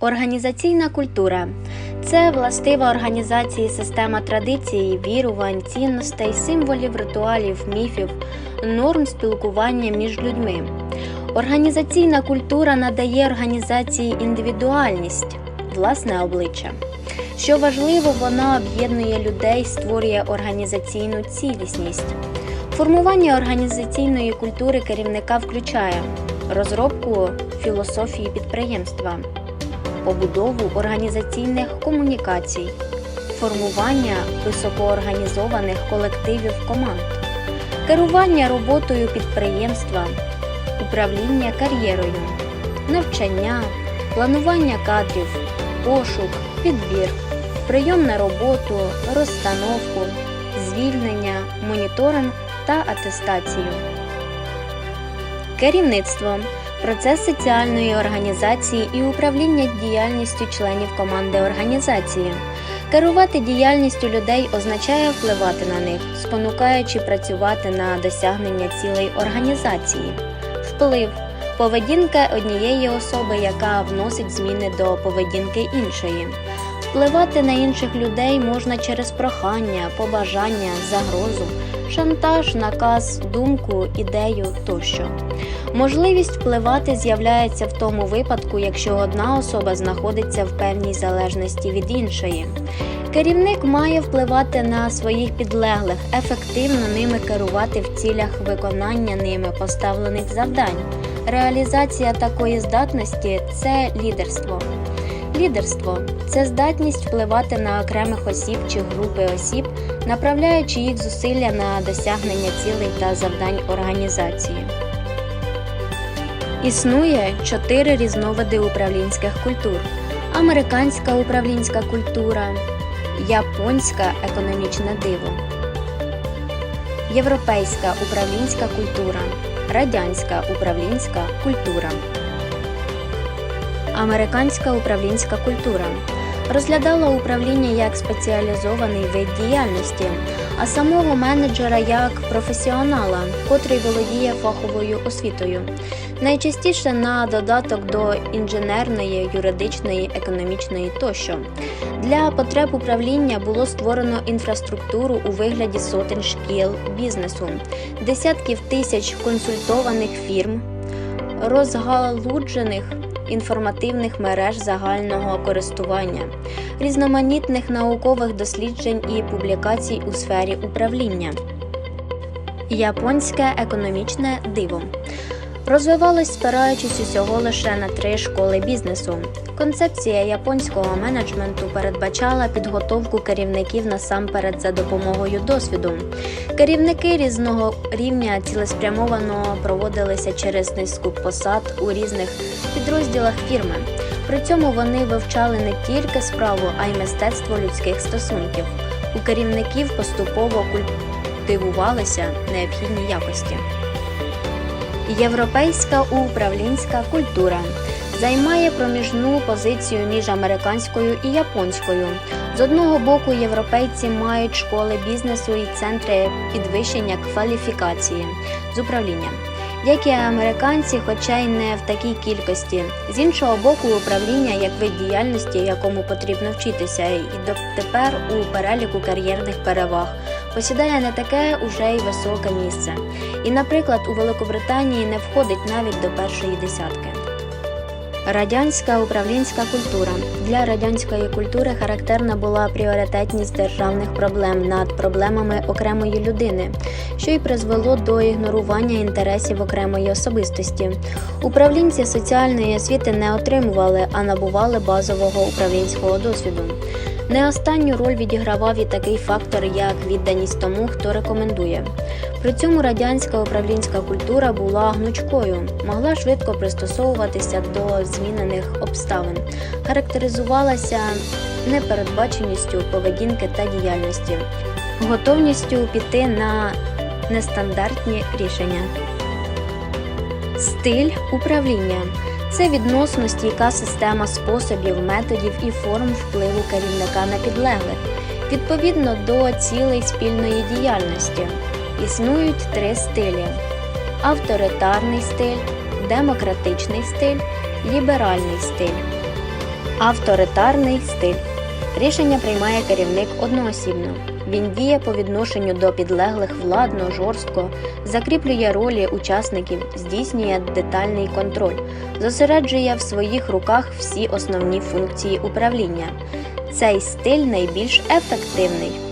Організаційна культура це властива організації система традицій, вірувань, цінностей, символів, ритуалів, міфів, норм спілкування між людьми. Організаційна культура надає організації індивідуальність, власне обличчя. Що важливо, вона об'єднує людей, створює організаційну цілісність. Формування організаційної культури керівника включає розробку філософії підприємства, побудову організаційних комунікацій, формування високоорганізованих колективів команд, керування роботою підприємства, управління кар'єрою, навчання, планування кадрів, пошук, підбір, прийом на роботу, розстановку, звільнення, моніторинг та атестацію. Керівництво процес соціальної організації і управління діяльністю членів команди організації. Керувати діяльністю людей означає впливати на них, спонукаючи працювати на досягнення цілей організації. Вплив поведінка однієї особи, яка вносить зміни до поведінки іншої. Впливати на інших людей можна через прохання, побажання, загрозу, шантаж, наказ, думку, ідею тощо. Можливість впливати з'являється в тому випадку, якщо одна особа знаходиться в певній залежності від іншої. Керівник має впливати на своїх підлеглих, ефективно ними керувати в цілях виконання ними поставлених завдань. Реалізація такої здатності це лідерство. Лідерство це здатність впливати на окремих осіб чи групи осіб, направляючи їх зусилля на досягнення цілей та завдань організації. Існує чотири різновиди управлінських культур: американська управлінська культура, японська економічне диво, європейська управлінська культура, радянська управлінська культура. Американська управлінська культура розглядала управління як спеціалізований вид діяльності, а самого менеджера як професіонала, котрий володіє фаховою освітою. Найчастіше на додаток до інженерної, юридичної, економічної тощо. Для потреб управління було створено інфраструктуру у вигляді сотень шкіл бізнесу, десятків тисяч консультованих фірм, розгалуджених інформативних мереж загального користування, різноманітних наукових досліджень і публікацій у сфері управління. Японське економічне диво розвивалось спираючись усього лише на три школи бізнесу. Концепція японського менеджменту передбачала підготовку керівників насамперед за допомогою досвіду. Керівники різного рівня цілеспрямовано проводилися через низку посад у різних підрозділах фірми. При цьому вони вивчали не тільки справу, а й мистецтво людських стосунків. У керівників поступово культивувалися необхідні якості. Європейська управлінська культура займає проміжну позицію між американською і японською. З одного боку, європейці мають школи бізнесу і центри підвищення кваліфікації з управлінням, як і американці, хоча й не в такій кількості. З іншого боку, управління як вид діяльності, якому потрібно вчитися, і дотепер у переліку кар'єрних переваг посідає не таке уже й високе місце. І, наприклад, у Великобританії не входить навіть до першої десятки. Радянська управлінська культура для радянської культури характерна була пріоритетність державних проблем над проблемами окремої людини, що й призвело до ігнорування інтересів окремої особистості. Управлінці соціальної освіти не отримували, а набували базового управлінського досвіду. Не останню роль відігравав і такий фактор, як відданість тому, хто рекомендує. При цьому радянська управлінська культура була гнучкою, могла швидко пристосовуватися до змінених обставин, характеризувалася непередбаченістю поведінки та діяльності, готовністю піти на нестандартні рішення. Стиль управління це відносно стійка система способів, методів і форм впливу керівника на підлеглих відповідно до цілей спільної діяльності. Існують три стилі: авторитарний стиль, демократичний стиль, ліберальний стиль. Авторитарний стиль. Рішення приймає керівник одноосібно. Він діє по відношенню до підлеглих владно, жорстко, закріплює ролі учасників, здійснює детальний контроль, зосереджує в своїх руках всі основні функції управління. Цей стиль найбільш ефективний.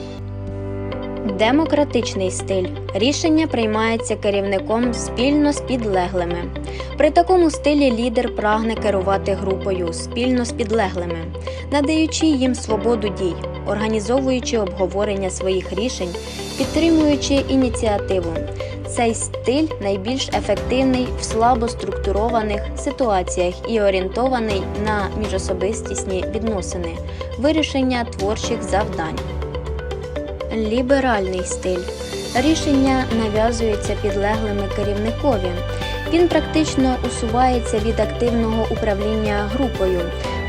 Демократичний стиль. Рішення приймається керівником спільно з підлеглими. При такому стилі лідер прагне керувати групою спільно з підлеглими, надаючи їм свободу дій, організовуючи обговорення своїх рішень, підтримуючи ініціативу. Цей стиль найбільш ефективний в слабо структурованих ситуаціях і орієнтований на міжособистісні відносини, вирішення творчих завдань. Ліберальний стиль. Рішення нав'язується підлеглими керівникові. Він практично усувається від активного управління групою,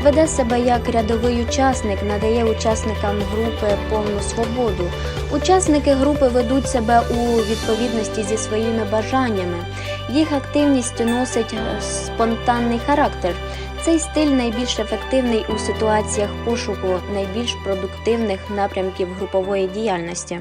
веде себе як рядовий учасник, надає учасникам групи повну свободу. Учасники групи ведуть себе у відповідності зі своїми бажаннями. Їх активність носить спонтанний характер. Цей стиль найбільш ефективний у ситуаціях пошуку найбільш продуктивних напрямків групової діяльності.